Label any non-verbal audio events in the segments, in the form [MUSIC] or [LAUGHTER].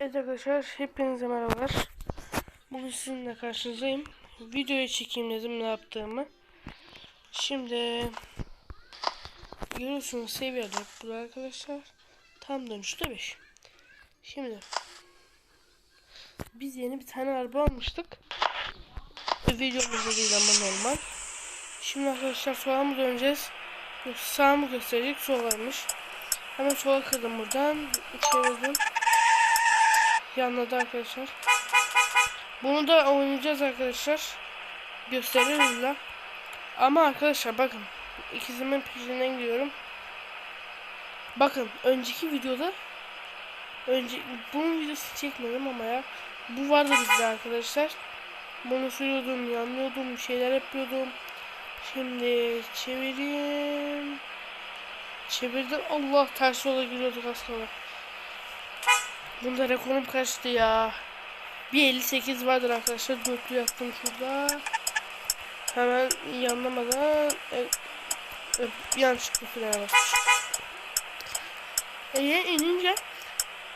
Evet arkadaşlar hepinize merhabalar. Bugün sizinle karşınızdayım. Videoya çekeyim dedim ne yaptığımı. Şimdi görüyorsunuz seviye 4 bu arkadaşlar. Tam dönüşte 5. Şimdi biz yeni bir tane araba almıştık. Videomuzda değil ama normal. Şimdi arkadaşlar sola mı döneceğiz? Sağa mı gösterecek? Solaymış. Hemen sola kırdım buradan. Çevirdim. Yanladı arkadaşlar. Bunu da oynayacağız arkadaşlar. Gösteririz la. Ama arkadaşlar bakın. İkizimin peşinden gidiyorum. Bakın önceki videoda önce bunun videosu çekmedim ama ya bu vardı bizde arkadaşlar. Bunu sürüyordum, yanlıyordum, şeyler yapıyordum. Şimdi çevireyim. Çevirdim. Allah ters yola giriyorduk aslında. Bunda rekorum kaçtı ya. Bir 58 vardır arkadaşlar. Dörtlü yaptım şurada. Hemen yanlamadan e, e, yanlışlıkla frene basmış. E'ye inince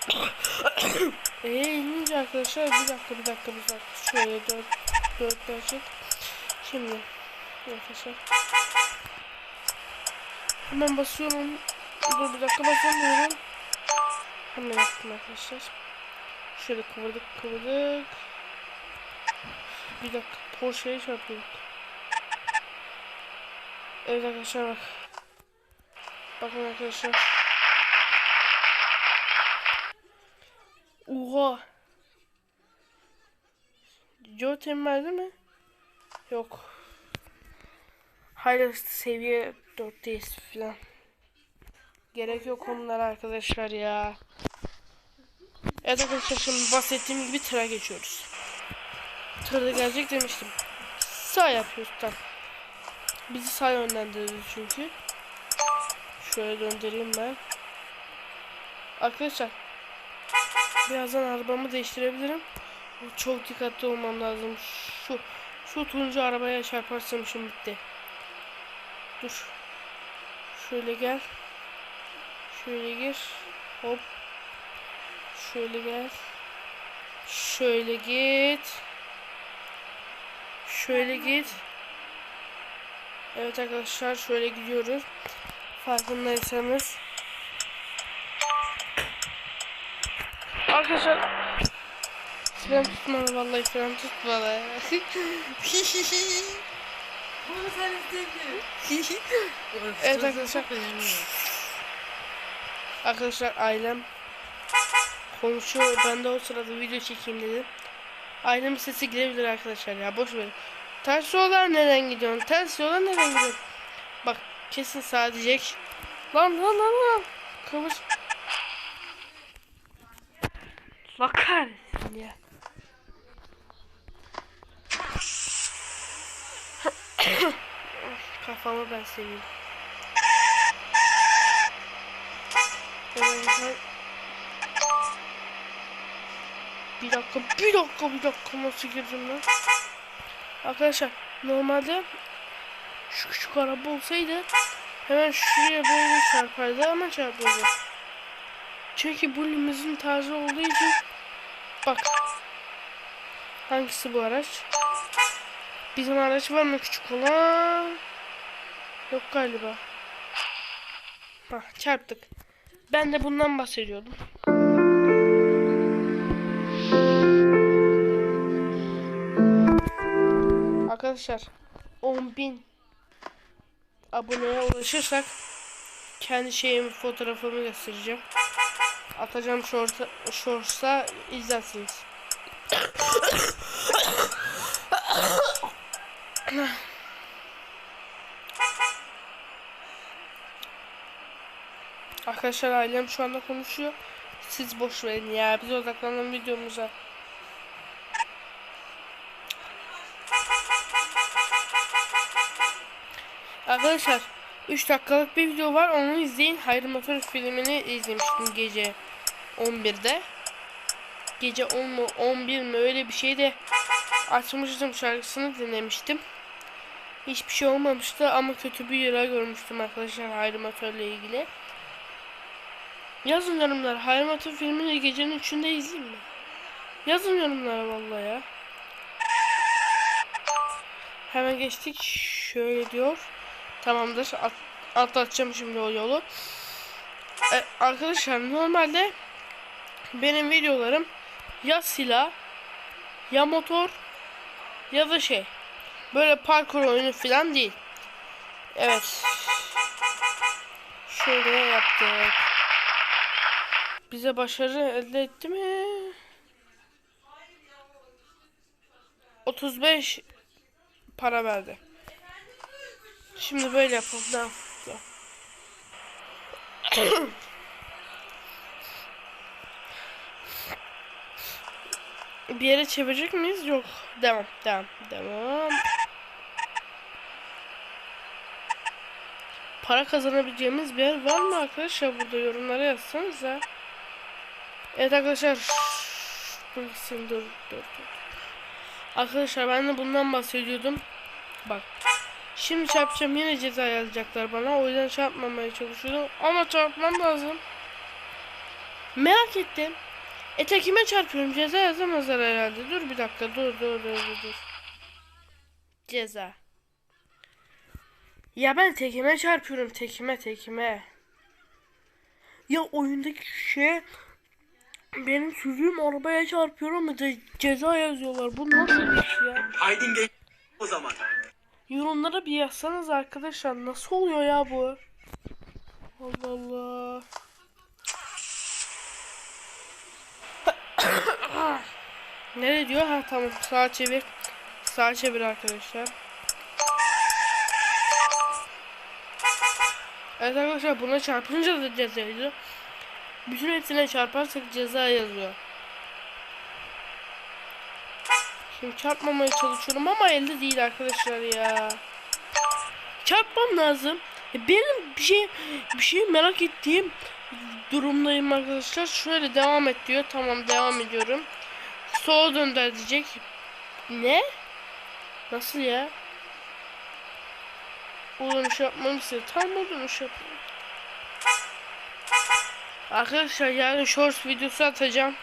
[COUGHS] E'ye inince arkadaşlar bir dakika bir dakika bir dakika şöyle dört dört gerçek. Şimdi arkadaşlar hemen basıyorum. Dur bir dakika basamıyorum. Hemen yaptım arkadaşlar. Şöyle kıvırdık kıvırdık. Bir dakika Porsche'ye çarpıyorduk. Evet arkadaşlar bak. Bakın arkadaşlar. Oha. Joe verdi mi? Yok. Hala seviye 4'teyiz falan. Gerek yok onlara arkadaşlar ya. Evet arkadaşlar şimdi bahsettiğim gibi tıra geçiyoruz. Tırda gelecek demiştim. Sağ yapıyoruz tam. Bizi sağ yönlendirdi çünkü. Şöyle döndüreyim ben. Arkadaşlar. Birazdan arabamı değiştirebilirim. Çok dikkatli olmam lazım. Şu şu turuncu arabaya çarparsam işim bitti. Dur. Şöyle gel. Şöyle gir. Hop. Şöyle gel. Şöyle git. Şöyle git. Evet arkadaşlar şöyle gidiyoruz. Farkındaysanız. Arkadaşlar fren tutmadı vallahi fren tutmadı. [LAUGHS] Bunu sen istedin. evet arkadaşlar. Arkadaşlar ailem konuşuyor. Ben de o sırada video çekeyim dedim. Ailemin sesi girebilir arkadaşlar ya boş ver. Ters yollar neden gidiyorsun? Ters yollar neden gidiyorsun? Bak kesin sağ diyecek. Lan lan lan lan. Kıvır. La ya. [COUGHS] Kafamı ben seveyim. Bir dakika, bir dakika, bir dakika nasıl girdim lan? Arkadaşlar normalde şu küçük araba olsaydı hemen şuraya böyle çarpardı ama çarpmadı. Çünkü bu limuzin tarzı olduğu için bak hangisi bu araç? Bizim araç var mı küçük olan? Yok galiba. Hah çarptık. Ben de bundan bahsediyordum. Arkadaşlar 10.000 aboneye ulaşırsak kendi şeyimi fotoğrafımı göstereceğim. Atacağım short'a, shorts'a izlersiniz. Arkadaşlar ailem şu anda konuşuyor. Siz boş verin ya. Biz odaklanalım videomuza. Arkadaşlar 3 dakikalık bir video var. Onu izleyin. Hayır Motor filmini izlemiştim gece 11'de. Gece 10 mu 11 mi öyle bir şey de açmıştım şarkısını dinlemiştim. Hiçbir şey olmamıştı ama kötü bir yara görmüştüm arkadaşlar Hayır Motor'la ilgili. Yazın yorumlara. Hayvanatı filmini gecenin üçünde izleyeyim mi? Yazın yorumlara vallahi ya. Hemen geçtik. Şöyle diyor. Tamamdır. At, atlatacağım şimdi o yolu. E, arkadaşlar normalde benim videolarım ya silah ya motor ya da şey böyle parkur oyunu falan değil. Evet. Şöyle yaptık. Bize başarı elde etti mi? 35 para verdi. Şimdi böyle yapalım. Tamam. [COUGHS] Bir yere çevirecek miyiz? Yok. Devam, devam, devam. Para kazanabileceğimiz bir yer var mı arkadaşlar? Burada yorumlara yazsanıza. Evet arkadaşlar. Dur dur, dur. Arkadaşlar ben de bundan bahsediyordum. Bak. Şimdi çarpacağım yine ceza yazacaklar bana. O yüzden çarpmamaya çalışıyorum. Ama çarpmam lazım. Merak ettim. E tekime çarpıyorum. Ceza yazamazlar herhalde. Dur bir dakika. Dur dur dur dur. dur. Ceza. Ya ben tekime çarpıyorum. Tekime tekime. Ya oyundaki şey benim sürdüğüm arabaya çarpıyorum ama de ceza yazıyorlar. Bu nasıl bir iş ya? Aydın geç o zaman. Yorumlara bir yazsanız arkadaşlar nasıl oluyor ya bu? Allah Allah. [COUGHS] Nereye diyor? Ha tamam sağa çevir. Sağa çevir arkadaşlar. Evet arkadaşlar buna çarpınca da ceza yazıyor. Bütün hepsine çarparsak ceza yazıyor. Şimdi çarpmamaya çalışıyorum ama elde değil arkadaşlar ya. Çarpmam lazım. Benim bir şey bir şey merak ettiğim durumdayım arkadaşlar. Şöyle devam et diyor. Tamam devam ediyorum. Sola dönder diyecek. Ne? Nasıl ya? O dönüş yapmamı istiyor. Tam o dönüş yapmam. Arkadaşlar yarın shorts videosu atacağım.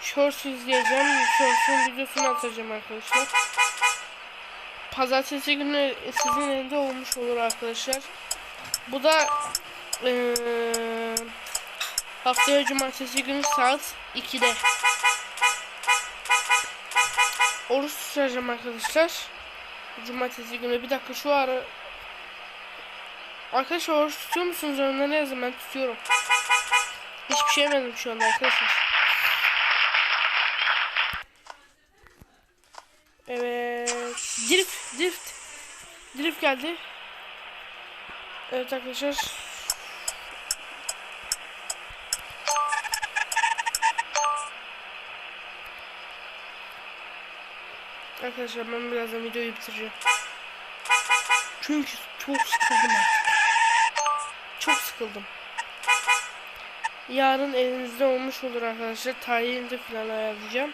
Shorts izleyeceğim. Shorts'un videosunu atacağım arkadaşlar. Pazartesi günü sizin elinde olmuş olur arkadaşlar. Bu da eee haftaya cumartesi günü saat 2'de. Oruç tutacağım arkadaşlar. Cumartesi günü bir dakika şu ara Arkadaşlar oruç tutuyor musunuz? Önlerine yazın ben tutuyorum. Hiçbir şey yemedim şu anda arkadaşlar. Evet. Drift, drift. Drift geldi. Evet arkadaşlar. Arkadaşlar ben birazdan videoyu bitireceğim. Çünkü çok sıkıldım artık. Çok sıkıldım. Yarın elinizde olmuş olur arkadaşlar. Tarihini falan ayarlayacağım.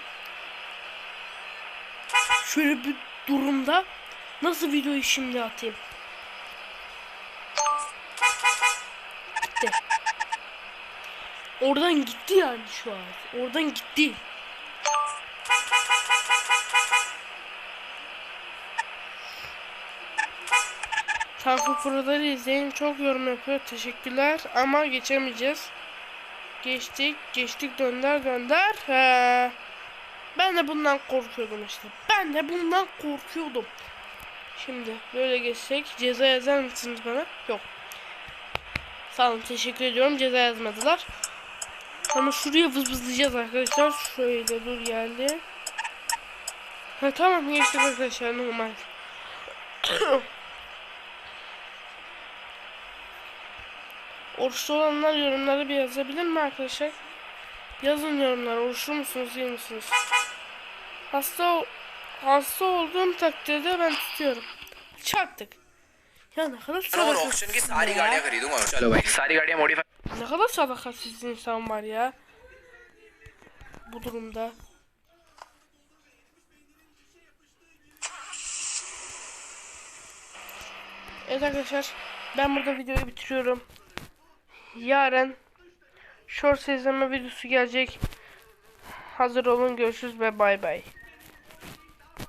Şöyle bir durumda nasıl videoyu şimdi atayım? Gitti. Oradan gitti yani şu an. Oradan gitti. Tanfu Pro'ları izleyin. Çok yorum yapıyor. Teşekkürler. Ama geçemeyeceğiz. Geçtik. Geçtik. Dönder dönder. He. Ben de bundan korkuyordum işte. Ben de bundan korkuyordum. Şimdi böyle geçsek ceza yazar mısınız bana? Yok. Sağ olun teşekkür ediyorum. Ceza yazmadılar. Ama şuraya vız vızlayacağız arkadaşlar. Şöyle dur geldi. Ha tamam geçtik arkadaşlar normal. [CLEARS THROAT] Oruçlu olanlar yorumlara bir yazabilir mi arkadaşlar? Yazın yorumlara oruçlu musunuz değil misiniz? Hasta, hasta olduğum takdirde ben tutuyorum. Çarptık. Ya ne kadar sadakatsizsin ya. Ne kadar sadakatsiz insan var ya. Bu durumda. Evet arkadaşlar ben burada videoyu bitiriyorum. Yarın Shorts izleme videosu gelecek. Hazır olun görüşürüz ve bay bay.